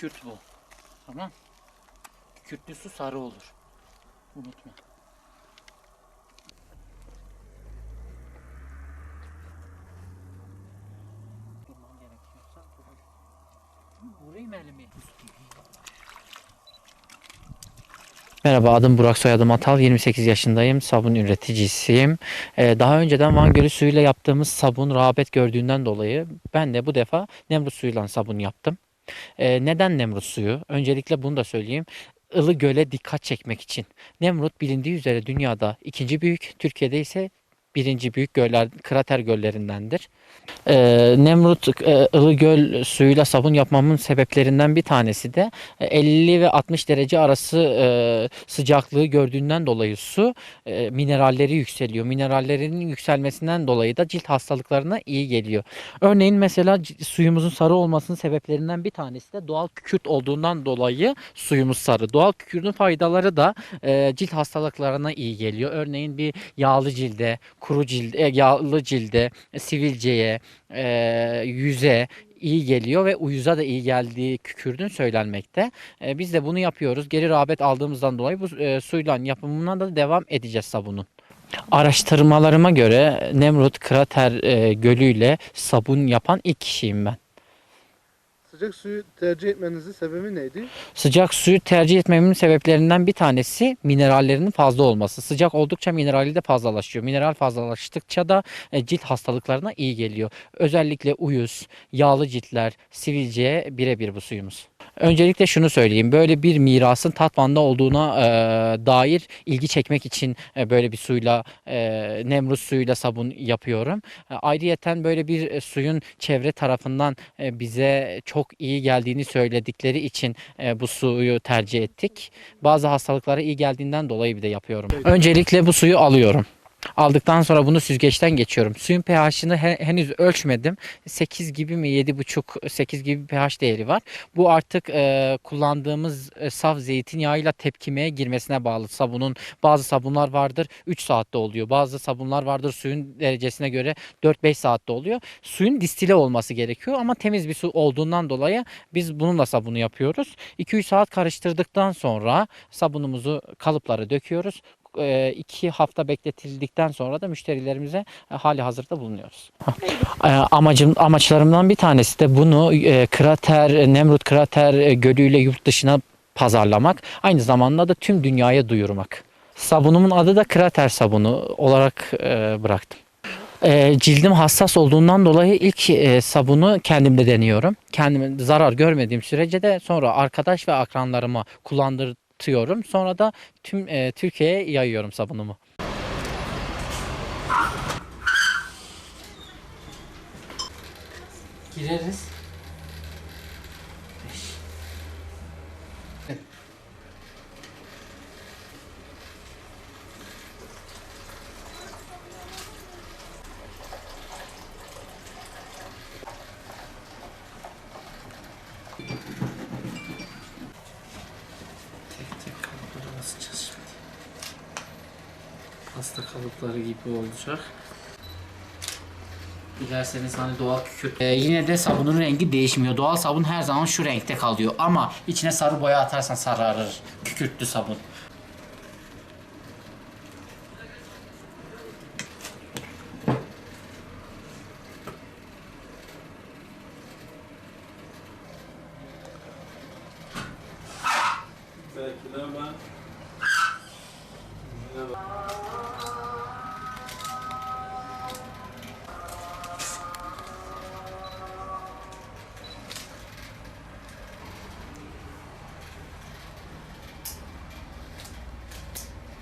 kükürt bu. Tamam. Kükürtlü su sarı olur. Unutma. Vurayım elimi. Merhaba adım Burak soyadım Atal 28 yaşındayım sabun üreticisiyim. Ee, daha önceden Van Gölü suyuyla yaptığımız sabun rağbet gördüğünden dolayı ben de bu defa Nemrut suyuyla sabun yaptım. Ee, neden Nemrut suyu? Öncelikle bunu da söyleyeyim. Ilı göle dikkat çekmek için. Nemrut bilindiği üzere dünyada ikinci büyük, Türkiye'de ise birinci büyük göller, krater göllerindendir. Ee, Nemrut e, ılı göl suyuyla sabun yapmamın sebeplerinden bir tanesi de e, 50 ve 60 derece arası e, sıcaklığı gördüğünden dolayı su e, mineralleri yükseliyor. Minerallerinin yükselmesinden dolayı da cilt hastalıklarına iyi geliyor. Örneğin mesela suyumuzun sarı olmasının sebeplerinden bir tanesi de doğal kükürt olduğundan dolayı suyumuz sarı. Doğal kükürtün faydaları da e, cilt hastalıklarına iyi geliyor. Örneğin bir yağlı cilde, kuru cilde, e, yağlı cilde, e, sivilceye, e, yüze iyi geliyor ve uyuza da iyi geldiği kükürdün söylenmekte. E, biz de bunu yapıyoruz. Geri rağbet aldığımızdan dolayı bu e, suyla yapımına da devam edeceğiz sabunun. Araştırmalarıma göre Nemrut Krater e, Gölü ile sabun yapan ilk kişiyim ben. Sıcak suyu tercih etmenizin sebebi neydi? Sıcak suyu tercih etmemin sebeplerinden bir tanesi minerallerinin fazla olması. Sıcak oldukça minerali de fazlalaşıyor. Mineral fazlalaştıkça da e, cilt hastalıklarına iyi geliyor. Özellikle uyuz, yağlı ciltler, sivilceye birebir bu suyumuz. Öncelikle şunu söyleyeyim. Böyle bir mirasın Tatvan'da olduğuna e, dair ilgi çekmek için e, böyle bir suyla e, Nemrut suyuyla sabun yapıyorum. E, ayrıyeten böyle bir e, suyun çevre tarafından e, bize çok iyi geldiğini söyledikleri için e, bu suyu tercih ettik. Bazı hastalıklara iyi geldiğinden dolayı bir de yapıyorum. Öncelikle bu suyu alıyorum. Aldıktan sonra bunu süzgeçten geçiyorum. Suyun pH'ını he- henüz ölçmedim. 8 gibi mi 7,5 8 gibi pH değeri var. Bu artık e, kullandığımız e, saf zeytinyağıyla tepkimeye girmesine bağlı. Sabunun bazı sabunlar vardır 3 saatte oluyor. Bazı sabunlar vardır suyun derecesine göre 4-5 saatte oluyor. Suyun distile olması gerekiyor ama temiz bir su olduğundan dolayı biz bununla sabunu yapıyoruz. 2-3 saat karıştırdıktan sonra sabunumuzu kalıplara döküyoruz. 2 hafta bekletildikten sonra da müşterilerimize e, hali hazırda bulunuyoruz. E, Amacım amaçlarımdan bir tanesi de bunu e, krater Nemrut krater e, gölüyle yurt dışına pazarlamak. Aynı zamanda da tüm dünyaya duyurmak. Sabunumun adı da krater sabunu olarak e, bıraktım. E, cildim hassas olduğundan dolayı ilk e, sabunu kendimde deniyorum. Kendime zarar görmediğim sürece de sonra arkadaş ve akranlarıma kullandırtıyorum. Sonra da tüm e, Türkiye'ye yayıyorum sabunumu. Gireriz. Tek Pasta kalıpları gibi olacak. Dilerseniz hani doğal kükürt. Ee, yine de sabunun rengi değişmiyor. Doğal sabun her zaman şu renkte kalıyor. Ama içine sarı boya atarsan sararır. Kükürtlü sabun. Belki de ben